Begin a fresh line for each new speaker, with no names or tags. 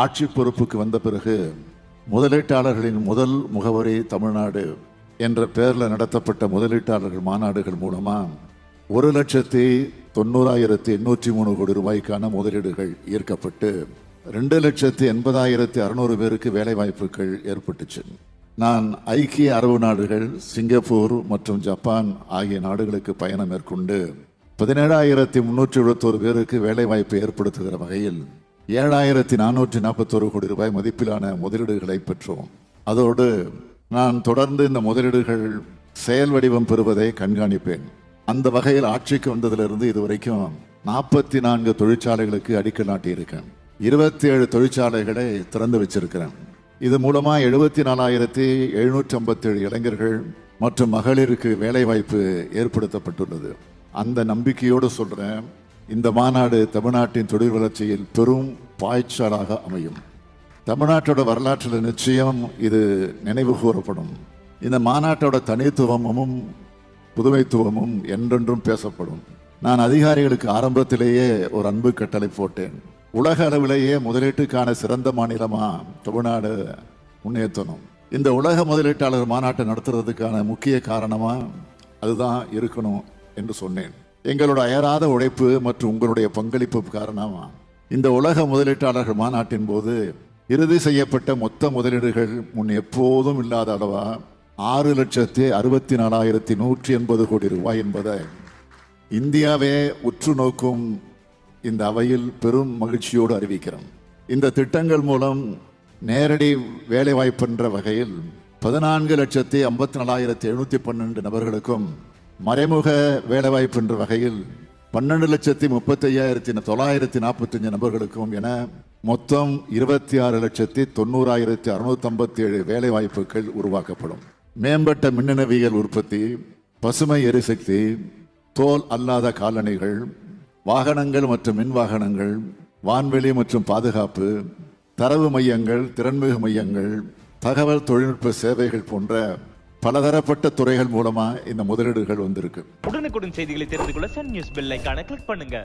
ஆட்சி பொறுப்புக்கு வந்த பிறகு முதலீட்டாளர்களின் முதல் முகவரி தமிழ்நாடு என்ற பெயரில் நடத்தப்பட்ட முதலீட்டாளர்கள் மாநாடுகள் மூலமாக ஒரு லட்சத்தி தொண்ணூறாயிரத்தி எண்ணூற்றி மூணு கோடி ரூபாய்க்கான முதலீடுகள் ஈர்க்கப்பட்டு ரெண்டு லட்சத்தி எண்பதாயிரத்தி அறுநூறு பேருக்கு வேலைவாய்ப்புகள் ஏற்பட்டுச்சு. நான் ஐக்கிய அரபு நாடுகள் சிங்கப்பூர் மற்றும் ஜப்பான் ஆகிய நாடுகளுக்கு பயணம் மேற்கொண்டு பதினேழாயிரத்தி முன்னூற்றி எழுபத்தோரு பேருக்கு வேலைவாய்ப்பு ஏற்படுத்துகிற வகையில் ஏழாயிரத்தி நானூற்றி நாற்பத்தோரு கோடி ரூபாய் மதிப்பிலான முதலீடுகளை பெற்றோம். அதோடு நான் தொடர்ந்து இந்த முதலீடுகள் செயல் வடிவம் பெறுவதை கண்காணிப்பேன். அந்த வகையில் ஆட்சிக்கு வந்ததிலிருந்து இதுவரைக்கும் நாற்பத்தி நான்கு தொழிற்சாலைகளுக்கு அடிக்கல் நாட்டியிருக்கேன். இருபத்தி ஏழு தொழிற்சாலைகளை திறந்து வச்சிருக்கிறேன். இது மூலமாக எழுபத்தி நாலாயிரத்தி எழுநூற்றி ஐம்பத்தேழு இளைஞர்கள் மற்றும் மகளிருக்கு வேலைவாய்ப்பு ஏற்படுத்தப்பட்டுள்ளது. அந்த நம்பிக்கையோடு சொல்கிறேன் இந்த மாநாடு தமிழ்நாட்டின் தொழில் வளர்ச்சியில் பெரும் பாய்ச்சலாக அமையும். தமிழ்நாட்டோட வரலாற்றில் நிச்சயம் இது நினைவு கூறப்படும். இந்த மாநாட்டோட தனித்துவமும் புதுமைத்துவமும் என்றென்றும் பேசப்படும். நான் அதிகாரிகளுக்கு ஆரம்பத்திலேயே ஒரு அன்பு கட்டளை போட்டேன். உலக அளவிலேயே முதலீட்டுக்கான சிறந்த மாநிலமா தமிழ்நாடு முன்னேற்றணும். இந்த உலக முதலீட்டாளர் மாநாட்டை நடத்துறதுக்கான முக்கிய காரணமா அதுதான் இருக்கணும் என்று சொன்னேன். எங்களோட அயராத உழைப்பு மற்றும் உங்களுடைய பங்களிப்பு காரணமாக இந்த உலக முதலீட்டாளர்கள் மாநாட்டின் போது இறுதி செய்யப்பட்ட மொத்த முதலீடுகள் முன் எப்போதும் இல்லாத அளவா ஆறு லட்சத்தி அறுபத்தி நாலாயிரத்தி நூற்றி எண்பது கோடி ரூபாய் என்பதை இந்தியாவே உற்று நோக்கும் இந்த அவையில் பெரும் மகிழ்ச்சியோடு அறிவிக்கிறோம். இந்த திட்டங்கள் மூலம் நேரடி வேலைவாய்ப்புன்ற வகையில் பதினான்கு லட்சத்தி ஐம்பத்தி நாலாயிரத்தி எழுநூற்றி பன்னெண்டு நபர்களுக்கும் மறைமுக வேலைவாய்ப்பு என்ற வகையில் பன்னெண்டு லட்சத்தி முப்பத்தி ஐயாயிரத்தி தொள்ளாயிரத்தி நாற்பத்தஞ்சு நபர்களுக்கும் என மொத்தம் இருபத்தி ஆறு லட்சத்தி தொண்ணூறாயிரத்தி அறுநூத்தி ஏழு வேலை வாய்ப்புகள் உருவாக்கப்படும். மேம்பட்ட மின்னணுவியல் உற்பத்தி பசுமை எரிசக்தி தோல் அல்லாத காலணிகள் வாகனங்கள் மற்றும் மின் வாகனங்கள் வான்வெளி மற்றும் பாதுகாப்பு தரவு மையங்கள் திறன்மிகு மையங்கள் தகவல் தொழில்நுட்ப சேவைகள் போன்ற பலதரப்பட்ட துறைகள் மூலமா இந்த முதலீடுகள் வந்திருக்கு.
உடனுக்குடன் செய்திகளை தெரிந்து கொள்ள சன் நியூஸ் பெல் ஐக்கான கிளிக் பண்ணுங்க.